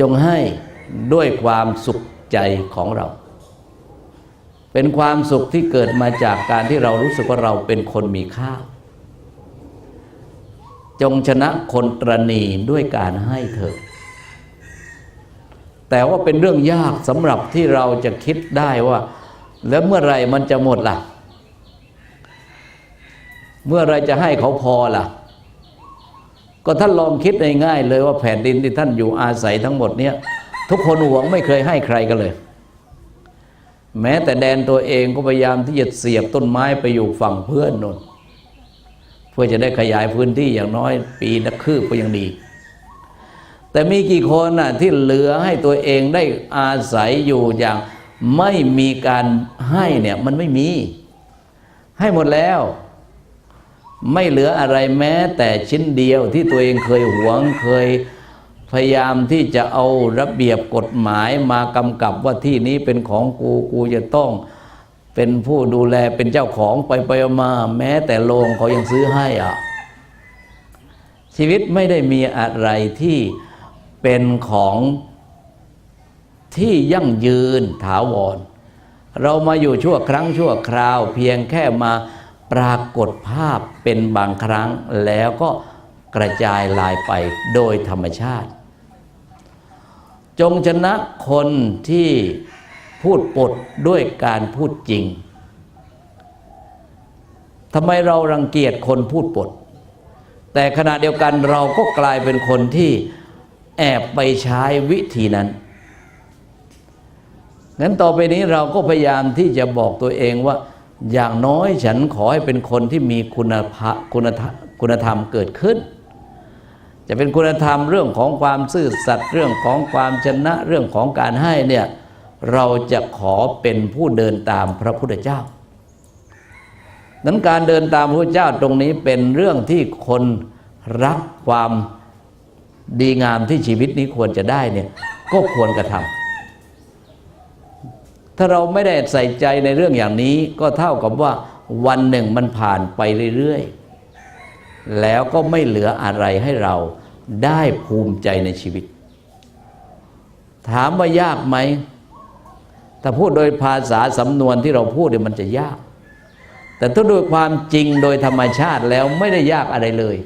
จงให้ด้วยความสุขใจของเรา เป็นความสุขที่เกิดมาจากการที่เรารู้สึกว่าเราเป็นคนมีค่า จงชนะคนตรณีด้วยการให้เถอะแต่ว่าเป็นเรื่องยากสำหรับที่เราจะคิดได้ว่า แล้วเมื่อไรมันจะหมดล่ะ เมื่อไรจะให้เขาพอล่ะ ก็ท่านลองคิดง่ายๆเลยว่าแผ่นดินที่ท่านอยู่อาศัยทั้งหมดเนี้ยทุกคนหวงไม่เคยให้ใครกันเลย แม้แต่แดนตัวเองก็พยายามที่จะเสียบต้นไม้ไปอยู่ฝั่งเพื่อนนนเพื่อจะได้ขยายพื้นที่อย่างน้อย ปีละคืบก็ยังดี แต่มีกี่คนน่ะที่เหลือให้ตัวเองได้อาศัยอยู่อย่างไม่มีการให้เนี่ยมันไม่มี ให้หมดแล้ว ไม่เหลืออะไรแม้แต่ชิ้นเดียวที่ตัวเองเคยหวงเคยพยายามที่จะเอาระเบียบกฎหมายมากำกับว่าที่นี้เป็นของกูกูจะต้อง เป็นผู้ดูแลเป็นเจ้าของไปไปมาแม้แต่โรงเขายังซื้อให้อะชีวิตไม่ได้มีอะไรที่เป็นของที่ยั่งยืนถาวร เรามาอยู่ชั่วครั้งชั่วคราว เพียงแค่มา ปรากฏภาพเป็นบางครั้งแล้วก็กระจายลายไปโดยธรรมชาติ จงชนะคนที่พูดปดด้วยการพูดจริงทำไมเรารังเกียจคนพูดปด แต่ขณะเดียวกันเราก็กลายเป็นคนที่แอบไปใช้วิธีนั้นงั้นต่อไปนี้เราก็พยายามที่จะบอกตัวเองว่า อย่างน้อยฉันขอให้เป็นคนที่มีคุณภาคุณธรรมคุณธรรมเกิดขึ้น จะเป็นคุณธรรมเรื่องของความซื่อสัตย์เรื่องของความชนะเรื่องของการให้เนี่ยเราจะขอเป็นผู้เดินตามพระพุทธเจ้า นั้นการเดินตามพระพุทธเจ้าตรงนี้เป็นเรื่องที่คนรักความดีงามที่ชีวิตนี้ควรจะได้เนี่ยก็ควรกระทำ ถ้าเราไม่ได้ใส่ใจในเรื่องอย่างนี้ ก็เท่ากับว่าวันหนึ่งมันผ่านไปเรื่อยๆ แล้วก็ไม่เหลืออะไรให้เราได้ภูมิใจในชีวิต ถามว่ายากไหม ถ้าพูดโดยภาษาสำนวนที่เราพูดเนี่ยมันจะยาก แต่ถ้าโดยความจริงโดยธรรมชาติแล้วไม่ได้ยากอะไรเลย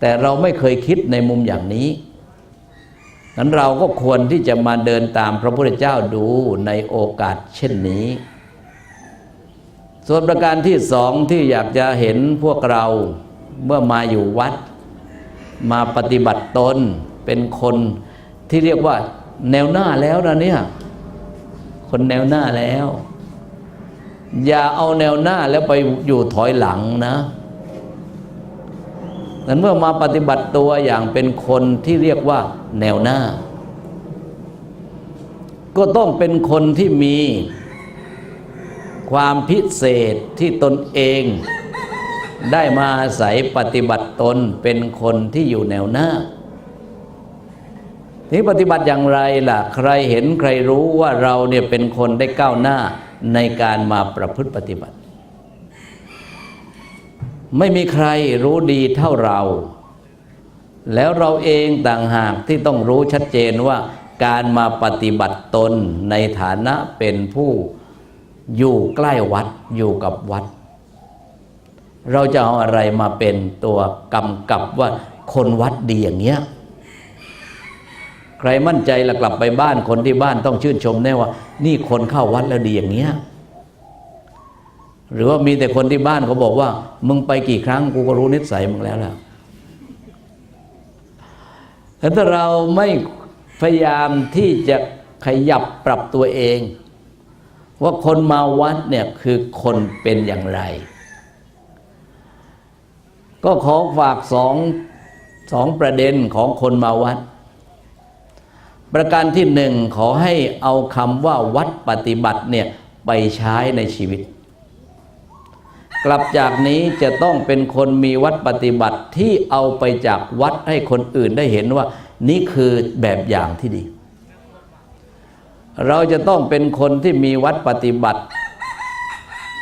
แต่เราไม่เคยคิดในมุมอย่างนี้ นั้นเราก็ควรที่จะมาเดินตามพระพุทธเจ้าดูในโอกาสเช่นนี้ ส่วนประการที่สองที่อยากจะเห็นพวกเราเมื่อมาอยู่วัด มาปฏิบัติตนเป็นคนที่เรียกว่าแนวหน้าแล้วนะเนี่ย คนแนวหน้าแล้ว อย่าเอาแนวหน้าแล้วไปอยู่ถอยหลังนะ นั้นเมื่อมาปฏิบัติตัวอย่างเป็นคนที่เรียกว่าแนวหน้า ก็ต้องเป็นคนที่มีความพิเศษที่ตนเอง ได้มาอาศัยปฏิบัติตนเป็นคนที่อยู่แนวหน้านี้ปฏิบัติอย่างไรล่ะ ใครเห็นใครรู้ว่าเราเนี่ยเป็นคนได้ก้าวหน้าในการมาประพฤติปฏิบัติ ไม่มีใครรู้ดีเท่าเรา แล้วเราเองต่างหากที่ต้องรู้ชัดเจนว่าการมาปฏิบัติตนในฐานะเป็นผู้อยู่ใกล้วัดอยู่กับวัด เราจะเอาอะไรมาเป็นตัวกำกับว่าคนวัดดีอย่างเงี้ยใครมั่นใจละกลับไปบ้านคนที่บ้านต้องชื่นชมแน่ว่า นี่คนเข้าวัดแล้วดีอย่างเงี้ย หรือว่ามีแต่คนที่บ้านเขาบอกว่า มึงไปกี่ครั้งกูก็รู้นิสัยมึงแล้วล่ะแต่ถ้าเราไม่พยายามที่จะขยับปรับตัวเอง ว่าคนมาวัดเนี่ยคือคนเป็นอย่างไร ก็ขอฝากสองสองประเด็นของคนมาวัด ประการที่หนึ่งขอให้เอาคำว่าวัดปฏิบัติเนี่ยไปใช้ในชีวิต กลับจากนี้จะต้องเป็นคนมีวัดปฏิบัติที่เอาไปจากวัดให้คนอื่นได้เห็นว่า นี่คือแบบอย่างที่ดี เราจะต้องเป็นคนที่มีวัดปฏิบัติ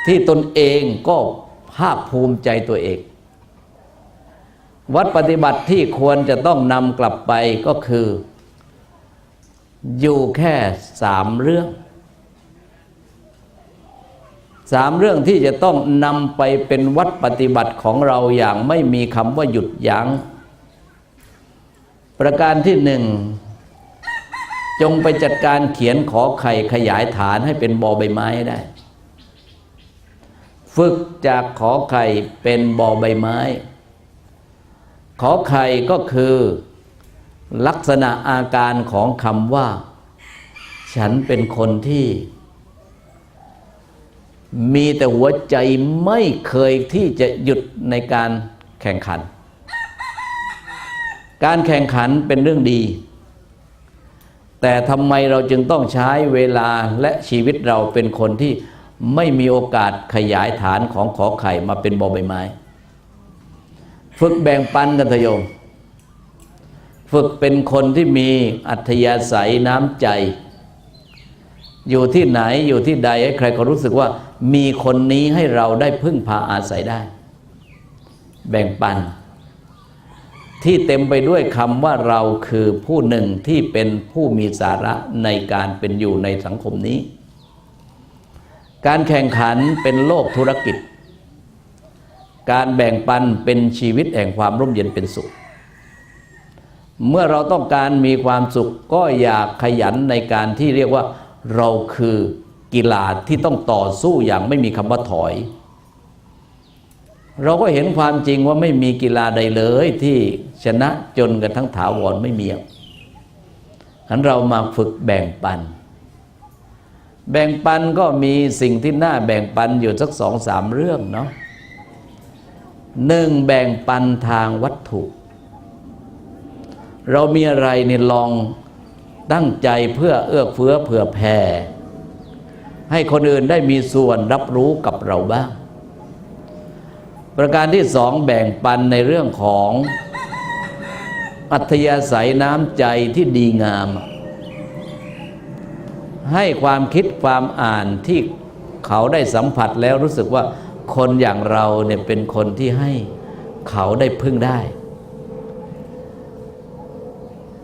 ที่ตนเองก็ภาคภูมิใจตัวเอง วัดปฏิบัติที่ควรจะต้องนำกลับไปก็คือ อยู่แค่สามเรื่อง สามเรื่องที่จะต้องนำไปเป็นวัดปฏิบัติของเราอย่างไม่มีคำว่าหยุดยัง้ง ประการที่หนึ่ง จงไปจัดการเขียนขอไข่ขยายฐานให้เป็นบอใบไม้ได้ ฝึกจากขอไข่เป็นบอใบไม้ ขอไข่ก็คือลักษณะอาการของคำว่า ฉันเป็นคนที่ มีแต่หัวใจไม่เคยที่จะหยุดในการแข่งขัน การแข่งขันเป็นเรื่องดี แต่ทำไมเราจึงต้องใช้เวลาและชีวิตเราเป็นคนที่ไม่มีโอกาสขยายฐานของขอไข่มาเป็นบอใบไม้ ฝึกแบ่งปันกันเถอะโยม ฝึกเป็นคนที่มีอัธยาศัยน้ำใจ อยู่ที่ไหนอยู่ที่ใดให้ใครก็รู้สึกว่ามีคนนี้ให้เราได้พึ่งพาอาศัยได้ แบ่งปัน ที่เต็มไปด้วยคำว่าเราคือผู้หนึ่งที่เป็นผู้มีสาระในการเป็นอยู่ในสังคมนี้ การแข่งขันเป็นโลกธุรกิจ การแบ่งปันเป็นชีวิตแห่งความร่มเย็นเป็นสุขเมื่อเราต้องการมีความสุขก็อยากขยันในการที่เรียกว่า เราคือกีฬาที่ต้องต่อสู้อย่างไม่มีคำว่าถอย เราก็เห็นความจริงว่าไม่มีกีฬาใดเลยที่ชนะจนกันทั้งถาวรไม่มีฉันเรามาฝึกแบ่งปัน แบ่งปันก็มีสิ่งที่น่าแบ่งปันอยู่สักสองสามเรื่องเนาะหนึ่งแบ่งปันทางวัตถุ เรามีอะไรเนี่ยลอง ตั้งใจเพื่อเอื้อเฟื้อเผื่อแผ่ให้คนอื่นได้มีส่วนรับรู้กับเราบ้าง ประการที่สองแบ่งปันในเรื่องของอัธยาศัยน้ำใจที่ดีงาม ให้ความคิดความอ่านที่เขาได้สัมผัสแล้วรู้สึกว่าคนอย่างเราเนี่ยเป็นคนที่ให้เขาได้พึ่งได้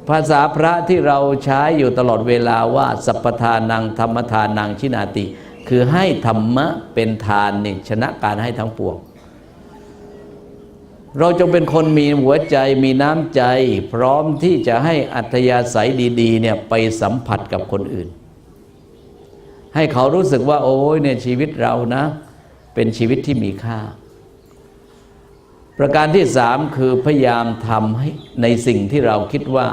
ภาษาพระที่เราใช้อยู่ตลอดเวลาว่า สัพทานังธรรมทานังชินาติ คือให้ธรรมะเป็นทานนี่ชนะการให้ทั้งปวง เราจงเป็นคนมีหัวใจมีน้ำใจ พร้อมที่จะให้อัธยาศัยดีๆเนี่ยไปสัมผัสกับคนอื่น ให้เขารู้สึกว่า โอ้ยเนี่ยชีวิตเรานะ เป็นชีวิตที่มีค่าประการที่สามคือพยายามทำให้ในสิ่งที่เราคิดว่า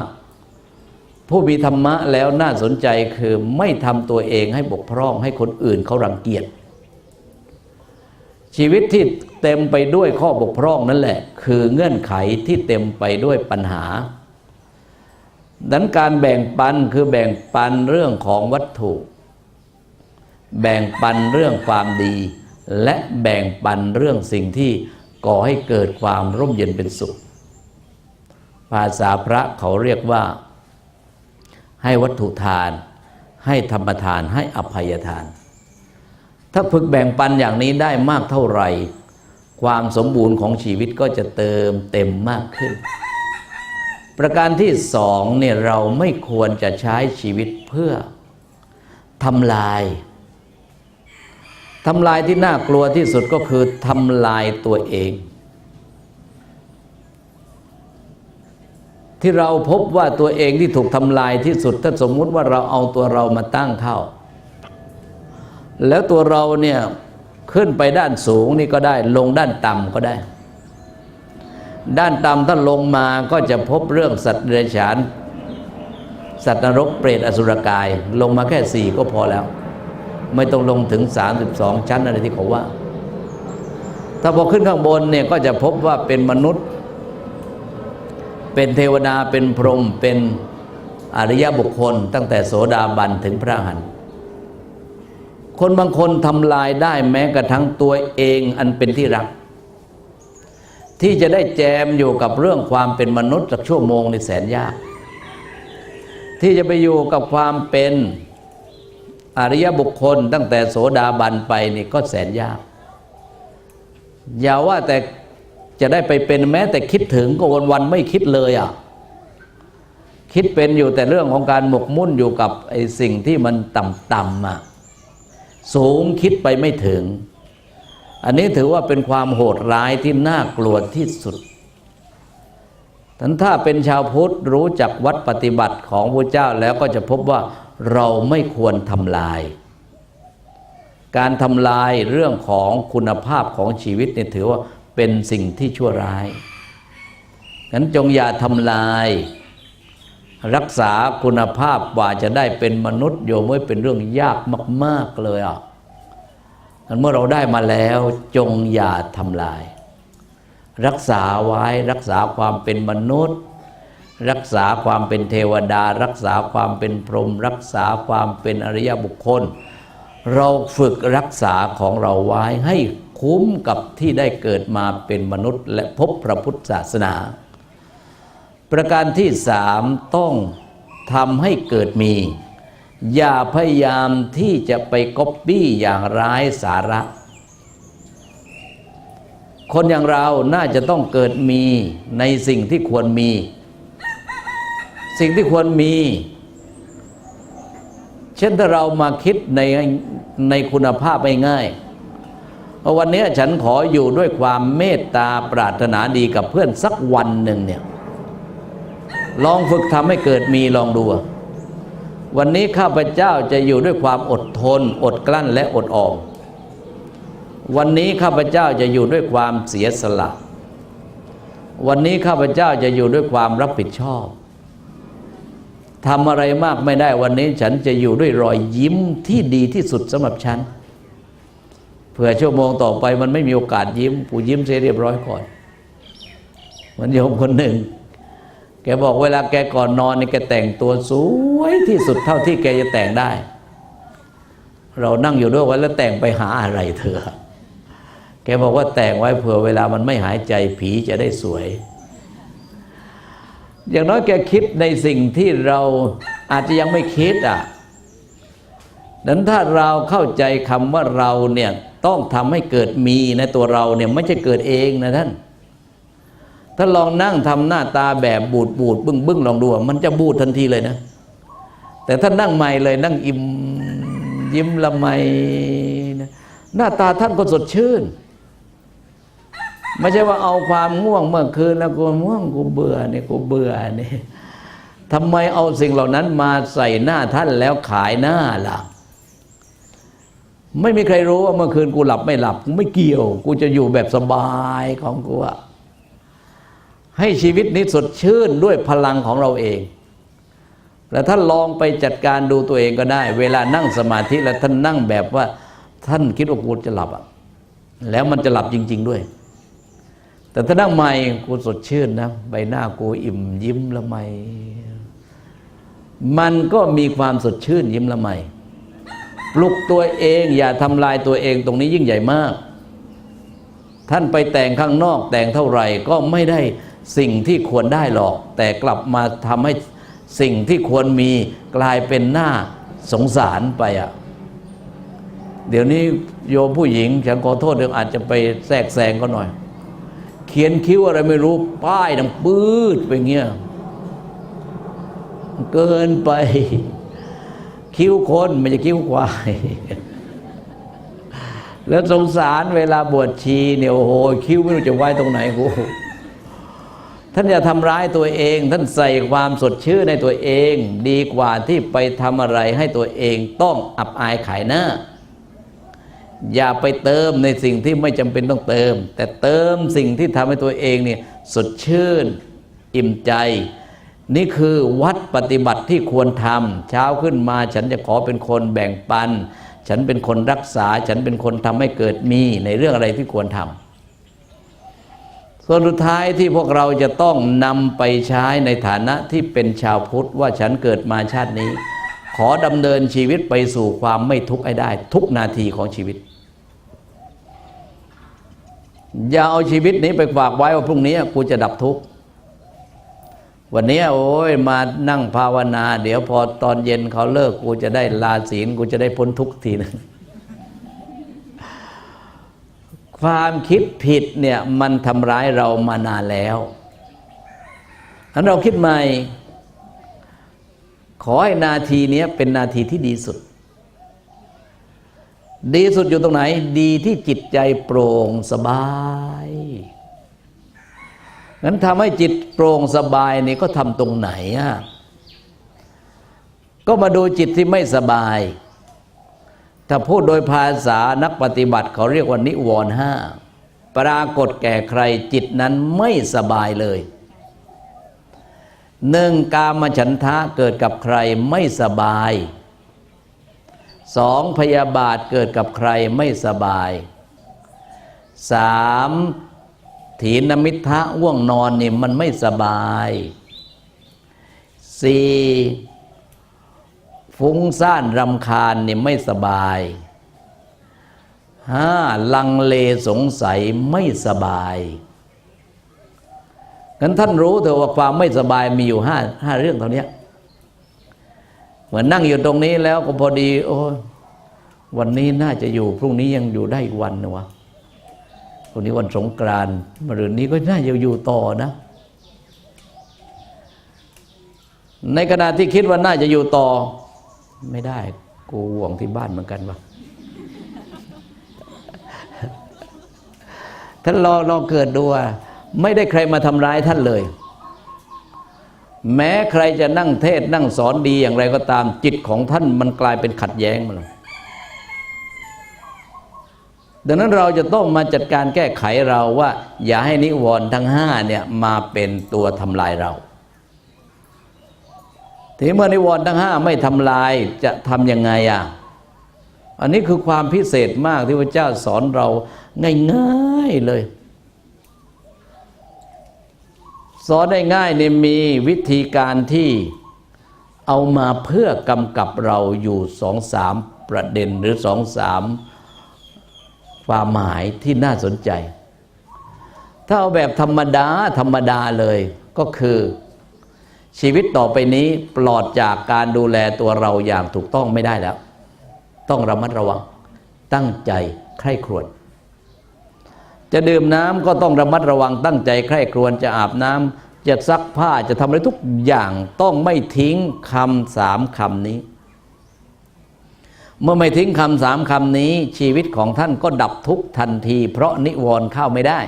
ผู้มีธรรมะแล้วน่าสนใจคือไม่ทำตัวเองให้บกพร่องให้คนอื่นเขารังเกียจ ชีวิตที่เต็มไปด้วยข้อบกพร่องนั่นแหละ คือเงื่อนไขที่เต็มไปด้วยปัญหาดังการแบ่งปันคือแบ่งปันเรื่องของวัตถุ แบ่งปันเรื่องความดี และแบ่งปันเรื่องสิ่งที่ก่อให้เกิดความร่มเย็นเป็นสุข ภาษาพระเขาเรียกว่า ให้วัตถุทาน ให้ธรรมทาน ให้อภัยทาน ถ้าฝึกแบ่งปันอย่างนี้ได้มากเท่าไหร่ ความสมบูรณ์ของชีวิตก็จะเติมเต็มมากขึ้น ประการที่สองเนี่ยเราไม่ควรจะใช้ชีวิตเพื่อทำลายทำลายที่น่ากลัวที่สุดก็คือทำลายตัวเอง ที่เราพบว่าตัวเองที่ถูกทำลายที่สุด ถ้าสมมุติว่าเราเอาตัวเรามาตั้งเข้า แล้วตัวเราเนี่ยขึ้นไปด้านสูงนี่ก็ได้ลงด้านต่ำก็ได้ ด้านต่ำถ้าลงมาก็จะพบเรื่องสัตว์เดรัจฉาน สัตว์นรกเปรตอสุรกาย ลงมาแค่สี่ก็พอแล้ว ไม่ต้องลงถึง 32 ชั้นอะไรที่เขาว่า ถ้าพอขึ้นข้างบนเนี่ยก็จะพบว่าเป็นมนุษย์ เป็นเทวดาเป็นพรหมเป็นอริยบุคคล ตั้งแต่โสดาบันถึงพระหันคนบางคนทำลายได้แม้กระทั่งตัวเองอันเป็นที่รัก ที่จะได้แจมอยู่กับเรื่องความเป็นมนุษย์สักชั่วโมงในแสนยาก ที่จะไปอยู่กับความเป็นอริยบุคคลตั้งแต่โสดาบันไปนี่ก็แสนยาก อย่าว่าแต่ จะได้ไปเป็นแม้แต่คิดถึงก็วันวันไม่คิดเลยอะคิดเป็นอยู่แต่เรื่องของการหมกมุ่นอยู่กับไอ้สิ่งที่มันต่ำๆอะสูงคิดไปไม่ถึง อันนี้ถือว่าเป็นความโหดร้ายที่น่ากลัวที่สุดทันถ้าเป็นชาวพุทธรู้จักวัดปฏิบัติของพระเจ้าแล้วก็จะพบว่าเราไม่ควรทำลาย การทำลายเรื่องของคุณภาพของชีวิตเนี่ยถือว่า เป็นสิ่งที่ชั่วร้ายงั้นจงอย่าทำลาย รักษาคุณภาพกว่าจะได้เป็นมนุษย์โยมไม่เป็นเรื่องยากมาก ๆเลยอะงั้นเมื่อเราได้มาแล้วจงอย่าทำลาย รักษาไว้รักษาความเป็นมนุษย์ รักษาความเป็นเทวดา รักษาความเป็นพรหมรักษาความเป็นอริยบุคคล เราฝึกรักษาของเราไว้ให้ คุ้มกับที่ได้เกิดมาเป็นมนุษย์ และพบพระพุทธศาสนา ประการที่สามต้องทำให้เกิดมี อย่าพยายามที่จะไปก๊อปปี้อย่างร้ายสาระ คนอย่างเราน่าจะต้องเกิดมีในสิ่งที่ควรมี สิ่งที่ควรมี เช่นถ้าเรามาคิดในในคุณภาพง่ายๆ ว่าวันนี้ฉันขออยู่ด้วยความเมตตาปรารถนาดีกับเพื่อนสักวันหนึ่งเนี่ยลองฝึกทำให้เกิดมีลองดู วันนี้ข้าพเจ้าจะอยู่ด้วยความอดทน อดกลั้นและอดออมวันนี้ข้าพเจ้าจะอยู่ด้วยความเสียสละ วันนี้ข้าพเจ้าจะอยู่ด้วยความรับผิดชอบทำอะไรมากไม่ได้วันนี้ฉันจะอยู่ด้วยรอยยิ้มที่ดีที่สุดสำหรับฉัน ผื่อชั่วโมงต่อไปมันไม่มีโอกาสยิ้มกูยิ้มเสียเรียบร้อยก่อนเหมือนโยมคนหนึ่ง แกบอกเวลาแกก่อนนอนนี่แกแต่งตัวสวยที่สุดเท่าที่แกจะแต่งได้ เรานั่งอยู่ด้วยวันแล้วแต่งไปหาอะไรเธอ แกบอกว่าแต่งไว้เผื่อเวลามันไม่หายใจผีจะได้สวย อย่างน้อยแกคิดในสิ่งที่เราอาจจะยังไม่คิดอะดังนั้นถ้าเราเข้าใจคำว่าเราเนี่ย ต้องทำให้เกิดมีในตัวเราเนี่ยไม่ใช่เกิดเองนะท่าน ถ้าลองนั่งทำหน้าตาแบบบูดบูดบึ้งบึ้งลองดูมันจะบูดทันทีเลยนะ แต่ถ้านั่งใหม่เลยนั่งอิ่มยิ้มละไมนะหน้าตาท่านก็สดชื่น ไม่ใช่ว่าเอาความง่วงเมื่อคืนแล้วกูง่วงกูเบื่อเนี่ยกูเบื่อเนี่ยทำไมเอาสิ่งเหล่านั้นมาใส่หน้าท่านแล้วขายหน้าล่ะ ไม่มีใครรู้ว่าเมื่อคืนกูหลับไม่หลับกูไม่เกี่ยว กูจะอยู่แบบสบายของกูอะให้ชีวิตนี้สดชื่นด้วยพลังของเราเอง แล้วท่านลองไปจัดการดูตัวเองก็ได้ เวลานั่งสมาธิแล้วท่านนั่งแบบว่า ท่านคิดว่ากูจะหลับอะแล้วมันจะหลับจริง ๆด้วย แต่ถ้านั่งใหม่กูสดชื่นนะใบหน้ากูอิ่มยิ้มละไมมันก็มีความสดชื่นยิ้มละไม ปลุกตัวเองอย่าทำลายตัวเองตรงนี้ยิ่งใหญ่มาก ท่านไปแต่งข้างนอกแต่งเท่าไหร่ก็ไม่ได้สิ่งที่ควรได้หรอก แต่กลับมาทำให้สิ่งที่ควรมีกลายเป็นหน้าสงสารไปอะเดี๋ยวนี้โยมผู้หญิงฉันขอโทษเดี๋ยวอาจจะไปแทรกแซงก็หน่อย เขียนคิ้วอะไรไม่รู้ ป้ายดังปื้ดไปเงี้ย เกินไป คิ้วคนไม่ใช่คิ้วควาย แล้วสงสารเวลาบวชชีเนี่ยโอ้โหคิ้วไม่รู้จะไว้ตรงไหนกูท่านอย่าทำร้ายตัวเอง ท่านใส่ความสดชื่นในตัวเอง ดีกว่าที่ไปทำอะไรให้ตัวเองต้องอับอายขายหน้า อย่าไปเติมในสิ่งที่ไม่จำเป็นต้องเติม แต่เติมสิ่งที่ทำให้ตัวเองเนี่ยสดชื่น อิ่มใจ นี่คือวัดปฏิบัติที่ควรทำเช้าขึ้นมาฉันจะขอเป็นคนแบ่งปัน ฉันเป็นคนรักษา ฉันเป็นคนทำให้เกิดมีในเรื่องอะไรที่ควรทำส่วนสุดท้ายที่พวกเราจะต้องนำไปใช้ในฐานะที่เป็นชาวพุทธว่าฉันเกิดมาชาตินี้ ขอดำเนินชีวิตไปสู่ความไม่ทุกข์ให้ได้ ทุกนาทีของชีวิต อย่าเอาชีวิตนี้ไปฝากไว้ว่าพรุ่งนี้กูจะดับทุกข์ วันนี้โอ้ยมานั่งภาวนา เดี๋ยวพอตอนเย็นเขาเลิกกูจะได้ลาศีลกูจะได้พ้นทุกทีนึงความคิดผิดเนี่ยมันทำร้ายเรามานานแล้วอันเราคิดใหม่ ขอให้นาทีนี้เป็นนาทีที่ดีสุด ดีสุดอยู่ตรงไหน ดีที่จิตใจโปร่งสบาย งั้นทำให้จิตโปร่งสบายนี่ก็ทำตรงไหนอะก็มาดูจิตที่ไม่สบาย ถ้าพูดโดยภาษานักปฏิบัติเขาเรียกว่านิวรณ์ห้าปรากฏแก่ใครจิตนั้นไม่สบายเลยหนึ่งกามฉันทะเกิดกับใครไม่สบายสองพยาบาทเกิดกับใครไม่สบายสาม ถีนมิทะว่วงนอนนี่มันไม่สบายสี่ฟุ้งซ่านรำคาญนี่ไม่สบายห้าลังเลสงสัยไม่สบายงั้นท่านรู้เถอะว่าความไม่สบายมีอยู่ห้าห้าเรื่องเท่านี้เหมือนนั่งอยู่ตรงนี้แล้วก็พอดี โอ้วันนี้น่าจะอยู่พรุ่งนี้ยังอยู่ได้อีกวันนะวะ พรุ่งนี้วันสงกรานต์มรืนนี้ก็น่าจะอยู่ต่อนะ ในขณะที่คิดว่าน่าจะอยู่ต่อ ไม่ได้ กูห่วงที่บ้านเหมือนกันวะท่านลองลอเกิดดูว่าไม่ได้ใครมาทำร้ายท่านเลย แม้ใครจะนั่งเทศน์นั่งสอนดีอย่างไรก็ตามจิตของท่านมันกลายเป็นขัดแย้งมาแล้ว ดังนั้นเราจะต้องมาจัดการแก้ไขเราว่า อย่าให้นิวรณ์ทั้งห้าเนี่ยมาเป็นตัวทำลายเราทีเมื่อนิวรณ์ทั้งห้าไม่ทำลายจะทำยังไงอะอันนี้คือความพิเศษมากที่พระเจ้าสอนเราง่ายๆเลย สอนได้ง่ายเนี่ยมีวิธีการที่เอามาเพื่อกำกับเราอยู่สองสามประเด็นหรือสองสาม ความหมายที่น่าสนใจ ถ้าเอาแบบธรรมดาธรรมดาเลยก็คือ ชีวิตต่อไปนี้ปลอดจากการดูแลตัวเราอย่างถูกต้องไม่ได้แล้ว ต้องระมัดระวัง ตั้งใจใคร่ครวญจะดื่มน้ำก็ต้องระมัดระวังตั้งใจใคร่ครวญจะอาบน้ำจะซักผ้าจะทำอะไรทุกอย่างต้องไม่ทิ้งคำสามคำนี้ เมื่อไม่ทิ้งคำสามคำนี้ชีวิตของท่านก็ดับทุกทันที เพราะนิวรณ์เข้าไม่ได้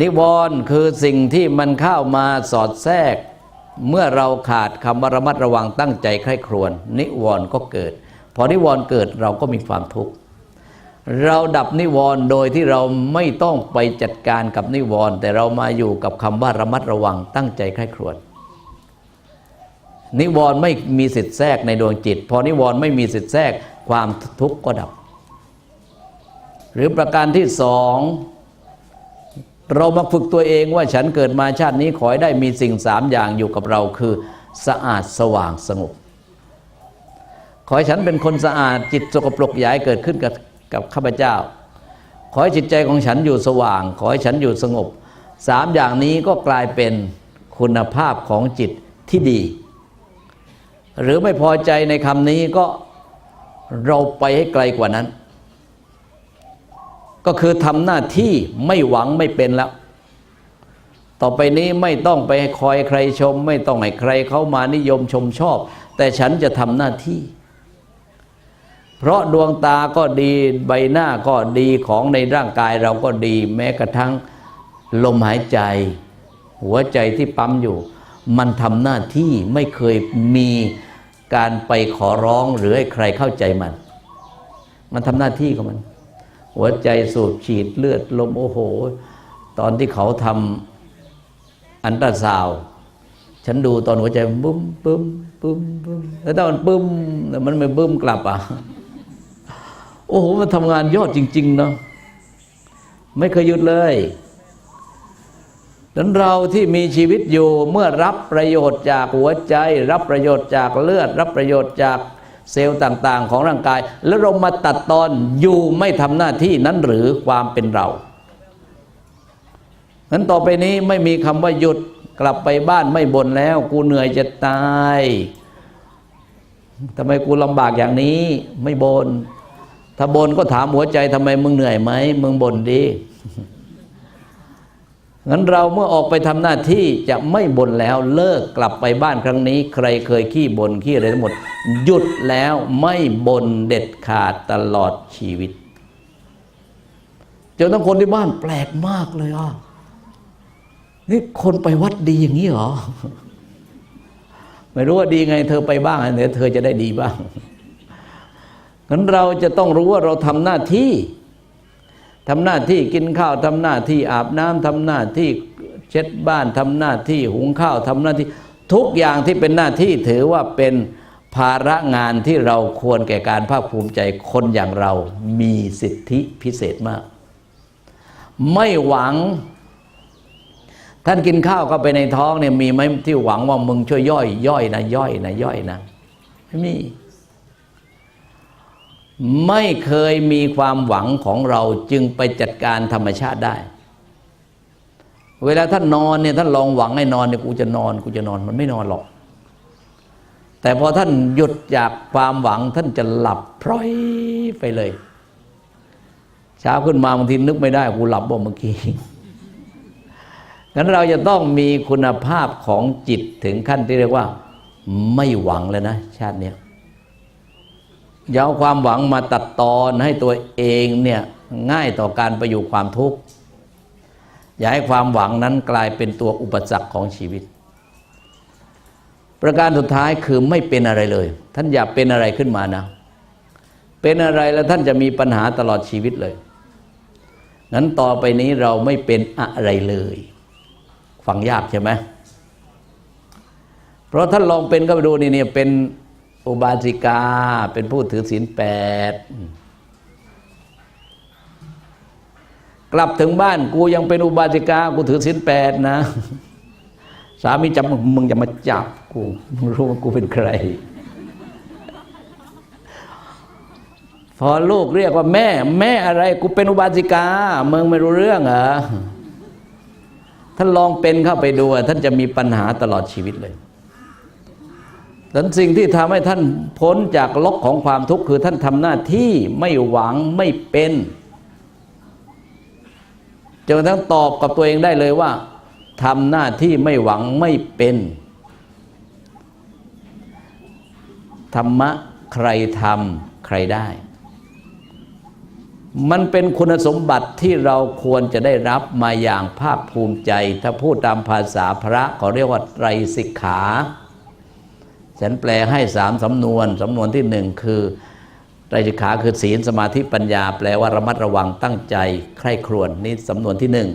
นิวรณ์คือสิ่งที่มันเข้ามาสอดแทรก เมื่อเราขาดคำว่าระมัดระวังตั้งใจใคร่ครวญนิวรณ์ก็เกิด พอนิวรณ์เกิดเราก็มีความทุกข์เราดับนิวรณ์โดยที่เราไม่ต้องไปจัดการกับนิวรณ์แต่เรามาอยู่กับคำว่าระมัดระวังตั้งใจใคร่ครวญ นิวรณ์ไม่มีสิทธิ์แทรกในดวงจิต พอนิวรณ์ไม่มีสิทธิ์แทรกความทุกข์ก็ดับ หรือประการที่สองเรามาฝึกตัวเองว่าฉันเกิดมาชาตินี้ขอให้ได้มีสิ่งสามอย่างอยู่กับเราคือสะอาดสว่างสงบ ขอให้ฉันเป็นคนสะอาดจิตสกปรกย้ายเกิดขึ้นกับกับข้าพเจ้า ขอให้จิตใจของฉันอยู่สว่าง ขอให้ฉันอยู่สงบสามอย่างนี้ก็กลายเป็นคุณภาพของจิตที่ดี หรือไม่พอใจในคำนี้ก็เราไปให้ไกลกว่านั้น ก็คือทำหน้าที่ไม่หวังไม่เป็นแล้ว ต่อไปนี้ไม่ต้องไปคอยใครชม ไม่ต้องให้ใครเข้ามานิยมชมชอบ แต่ฉันจะทำหน้าที่ เพราะดวงตาก็ดีใบหน้าก็ดีของในร่างกายเราก็ดี แม้กระทั่งลมหายใจ หัวใจที่ปั๊มอยู่ มันทำหน้าที่ไม่เคยมี การไปขอร้องหรือให้ใครเข้าใจมัน มันทำหน้าที่ของมัน หัวใจสูบฉีดเลือดลมโอ้โห ตอนที่เขาทำอันตราซาวฉันดูตอนหัวใจบึ้มบึ้มบึ้มบึ้มแล้วถ้ามันบึ้มแล้วมันไม่บึ้มกลับอะโอ้โหมันทำงานยอดจริง ๆ เนาะไม่เคยหยุดเลย นั้นเราที่มีชีวิตอยู่เมื่อรับประโยชน์จากหัวใจ รับประโยชน์จากเลือด รับประโยชน์จากเซลล์ต่างๆ ของร่างกาย แล้วเรามาตัดตอนอยู่ไม่ทำหน้าที่นั้นหรือความเป็นเรานั้นต่อไปนี้ไม่มีคำว่าหยุดกลับไปบ้านไม่บ่นแล้ว กูเหนื่อยจะตายทำไมกูลำบากอย่างนี้ไม่บน่นถ้าบ่นก็ถามหัวใจทำไมมึงเหนื่อยไหมมึงบ่นดี งั้นเราเมื่อออกไปทำหน้าที่จะไม่บ่นแล้วเลิกกลับไปบ้านครั้งนี้ ใครเคยขี้บ่นขี้อะไรทั้งหมด หยุดแล้วไม่บ่นเด็ดขาดตลอดชีวิตจอทั้งคนที่บ้านแปลกมากเลยอะนี่คนไปวัดดีอย่างนี้เหรอ ไม่รู้ว่าดีไง เธอไปบ้างเดี๋ยวเธอจะได้ดีบ้างงั้นเราจะต้องรู้ว่าเราทำหน้าที่ ทำหน้าที่กินข้าวทำหน้าที่อาบน้ำทำหน้าที่เช็ดบ้านทำหน้าที่หุงข้าวทำหน้าที่ ทุกอย่างที่เป็นหน้าที่ถือว่าเป็นภาระงานที่เราควรแก่การภาคภูมิใจคนอย่างเรามีสิทธิพิเศษมาก ไม่หวัง ท่านกินข้าวเข้าไปในท้องเนี่ยมีไหมที่หวังว่ามึงช่วยย่อย ย่อยนะย่อยนะย่อยนะไม่มี ไม่เคยมีความหวังของเราจึงไปจัดการธรรมชาติได้ เวลาท่านนอนเนี่ยท่านลองหวังให้นอนเนี่ยกูจะนอนกูจะนอนมันไม่นอนหรอก แต่พอท่านหยุดจากความหวังท่านจะหลับพร้อยไปเลย เช้าขึ้นมาบางทีนึกไม่ได้กูหลับบ่เมื่อกี้งั้นเราจะต้องมีคุณภาพของจิตถึงขั้นที่เรียกว่า ไม่หวังเลยนะ ชาติเนี้ย อย่าเอาความหวังมาตัดตอนให้ตัวเองเนี่ยง่ายต่อการไปอยู่ความทุกข์ อย่าให้ความหวังนั้นกลายเป็นตัวอุปสรรคของชีวิต ประการสุดท้ายคือไม่เป็นอะไรเลย ท่านอย่าเป็นอะไรขึ้นมานะ เป็นอะไรแล้วท่านจะมีปัญหาตลอดชีวิตเลยงั้นต่อไปนี้เราไม่เป็นอะไรเลยฟังยากใช่ไหมเพราะท่านลองเป็นก็ไปดูนี่เนี่ยเป็น อุบาสิกาเป็นผู้ถือศีลแปดกลับถึงบ้านกูยังเป็นอุบาสิกา กูถือศีลแปดนะ สามีจับมึงมึงจะมาจับกูมึงรู้ว่ากูเป็นใคร พอลูกเรียกว่าแม่ แม่อะไร กูเป็นอุบาสิกามึงไม่รู้เรื่องเหรอท่านลองเป็นเข้าไปดูท่านจะมีปัญหาตลอดชีวิตเลย ดังนั้นสิ่งที่ทำให้ท่านพ้นจากล็อกของความทุกข์คือท่านทำหน้าที่ไม่หวังไม่เป็นจนกระทั่งตอบกับตัวเองได้เลยว่าทำหน้าที่ไม่หวังไม่เป็น ธรรมะใครทำใครได้ มันเป็นคุณสมบัติที่เราควรจะได้รับมาอย่างภาคภูมิใจ ถ้าพูดตามภาษาพระเขาเรียกว่าไตรสิกขา ฉันแปลให้สามสำนวนสำนวนที่หนึ่งคือไตรสิกขาคือศีลสมาธิปัญญา แปลว่าระมัดระวังตั้งใจใคร่ครวญนี่สำนวนที่หนึ่ง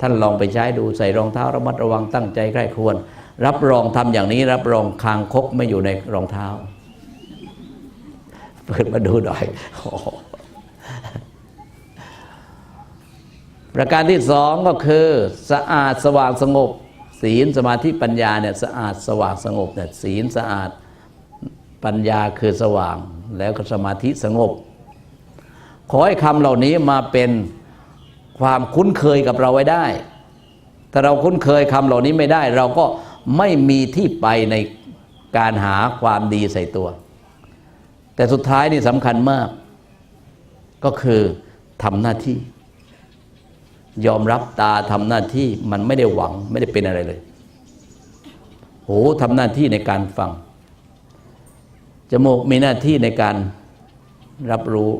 ท่านลองไปใช้ดูใส่รองเท้าระมัดระวังตั้งใจใคร่ครวญรับรองทำอย่างนี้ รับรองคางคกไม่อยู่ในรองเท้า เปิดมาดูหน่อยประการที่สองก็คือ สะอาดสว่างสงบ ศีลสมาธิปัญญาเนี่ยสะอาดสว่างสงบเนี่ยศีลสะอาดปัญญาคือสว่างแล้วก็สมาธิสงบ ขอให้คำเหล่านี้มาเป็นความคุ้นเคยกับเราไว้ได้ ถ้าเราคุ้นเคยคำเหล่านี้ไม่ได้ เราก็ไม่มีที่ไปในการหาความดีใส่ตัว แต่สุดท้ายนี่สำคัญมาก ก็คือทำหน้าที่ ยอมรับตาทำหน้าที่มันไม่ได้หวังไม่ได้เป็นอะไรเลยหูทำหน้าที่ในการฟัง จมูกมีหน้าที่ในการรับรู้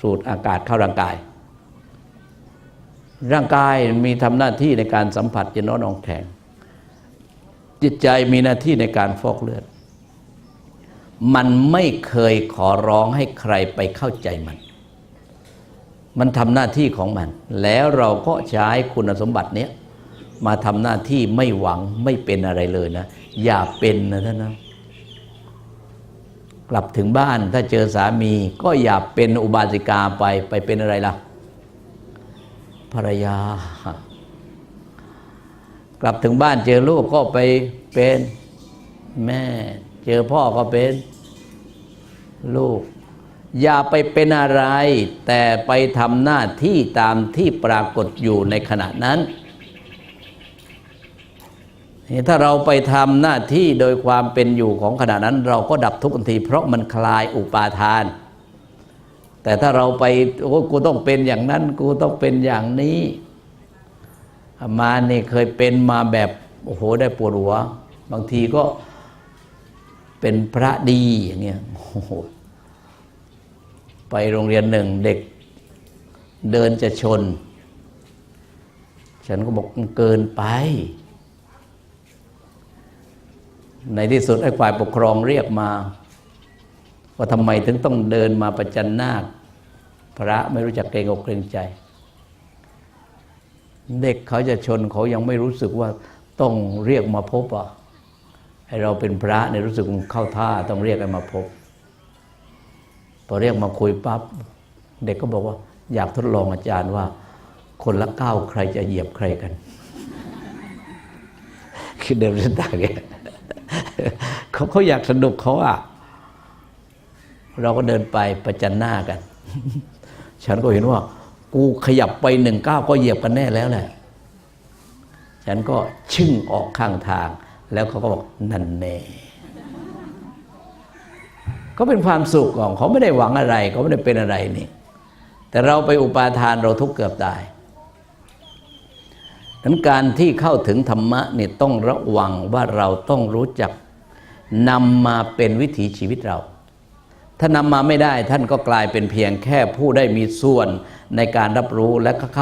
สูดอากาศเข้าร่างกาย ร่างกายมีทำหน้าที่ในการสัมผัสเย็นร้อนอ่อนแข็งจิตใจมีหน้าที่ในการฟอกเลือด มันไม่เคยขอร้องให้ใครไปเข้าใจมัน มันทำหน้าที่ของมัน แล้วเราก็ใช้คุณสมบัติเนี้ยมาทำหน้าที่ไม่หวังไม่เป็นอะไรเลยนะ อย่าเป็นนะท่านนะกลับถึงบ้านถ้าเจอสามีก็อย่าเป็นอุบาสิกาไปไปเป็นอะไรล่ะภรรยา กลับถึงบ้านเจอลูกก็ไปเป็นแม่ เจอพ่อก็เป็นลูก อย่าไปเป็นอะไร แต่ไปทำหน้าที่ตามที่ปรากฏอยู่ในขณะนั้น ถ้าเราไปทำหน้าที่โดยความเป็นอยู่ของขณะนั้น เราก็ดับทุกข์ทันที เพราะมันคลายอุปาทาน แต่ถ้าเราไปโอ้กูต้องเป็นอย่างนั้น กูต้องเป็นอย่างนี้อามานี่เคยเป็นมาแบบโอ้โหได้ปวดหัว บางทีก็เป็นพระดีอย่างเงี้ยโอ้โห ไปโรงเรียนหนึ่งเด็กเดินจะชน ฉันก็บอกมันเกินไป ในที่สุดไอ้ฝ่ายปกครองเรียกมา ว่าทำไมถึงต้องเดินมาประจันหน้าพระไม่รู้จักเกรงอกเกรงใจ เด็กเขาจะชนเขายังไม่รู้สึกว่าต้องเรียกมาพบอะให้เราเป็นพระเนี่ยรู้สึกเข้าท่าต้องเรียกให้มาพบ พอเรียกมาคุยปั๊บเด็กก็บอกว่าอยากทดลองอาจารย์ว่า คนละก้าวใครจะเหยียบใครกัน คือเดิมเส้นทางเนี่ยเขาเขาอยากสนุกเขาอะเราก็เดินไปประจันหน้ากัน ฉันก็เห็นว่า กูขยับไปหนึ่งก้าวก็เหยียบกันแน่แล้วแหละ ฉันก็ชึ่งออกข้างทาง แล้วเขาก็บอก นันแน่ ก็เป็นความสุขของเขาไม่ได้หวังอะไรเขาไม่ได้เป็นอะไรนี่ แต่เราไปอุปาทานเราทุกเกือบตายดังการที่เข้าถึงธรรมะนี่ต้องระวังว่าเราต้องรู้จักนำมาเป็นวิถีชีวิตเรา ถ้านำมาไม่ได้ท่านก็กลายเป็นเพียงแค่ผู้ได้มีส่วนในการรับรู้และก็เข้า